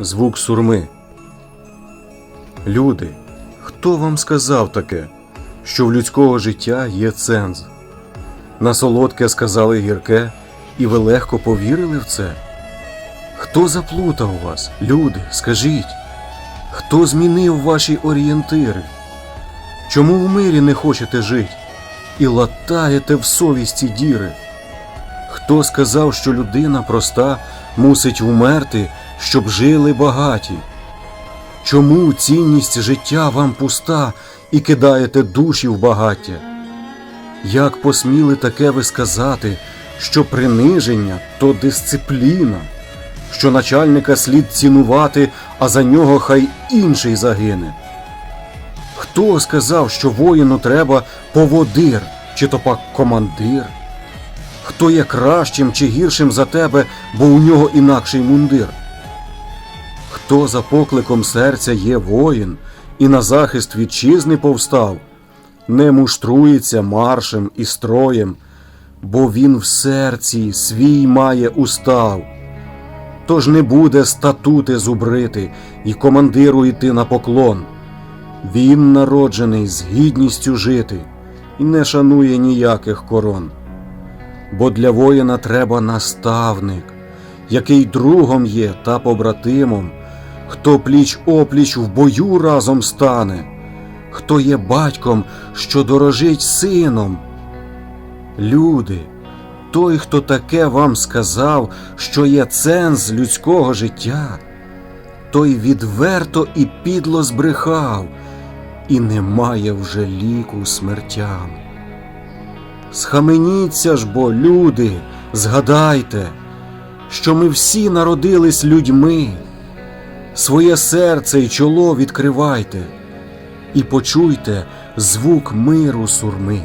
звук сурми. Люди, хто вам сказав таке, що в людського життя є ценз? На солодке сказали гірке, і ви легко повірили в це? Хто заплутав вас, люди, скажіть? Хто змінив ваші орієнтири? Чому в мирі не хочете жити і латаєте в совісті діри? Хто сказав, що людина проста мусить вмерти, щоб жили багаті? Чому цінність життя вам пуста і кидаєте душі в багаття? Як посміли таке ви сказати, що приниження то дисципліна, що начальника слід цінувати, а за нього хай інший загине? Хто сказав, що воїну треба поводир чи то пак командир? Хто є кращим чи гіршим за тебе, бо у нього інакший мундир? Хто за покликом серця є воїн і на захист вітчизни повстав, не муштрується маршем і строєм, бо він в серці свій має устав. Тож не буде статути зубрити і командиру йти на поклон. Він народжений з гідністю жити і не шанує ніяких корон. Бо для воїна треба наставник, який другом є та побратимом, хто пліч опліч в бою разом стане, хто є батьком, що дорожить сином. Люди, той, хто таке вам сказав, що є ценз людського життя, той відверто і підло збрехав, і немає вже ліку смертям. Схаменіться ж бо, люди, згадайте, що ми всі народились людьми, своє серце й чоло відкривайте і почуйте звук миру сурми.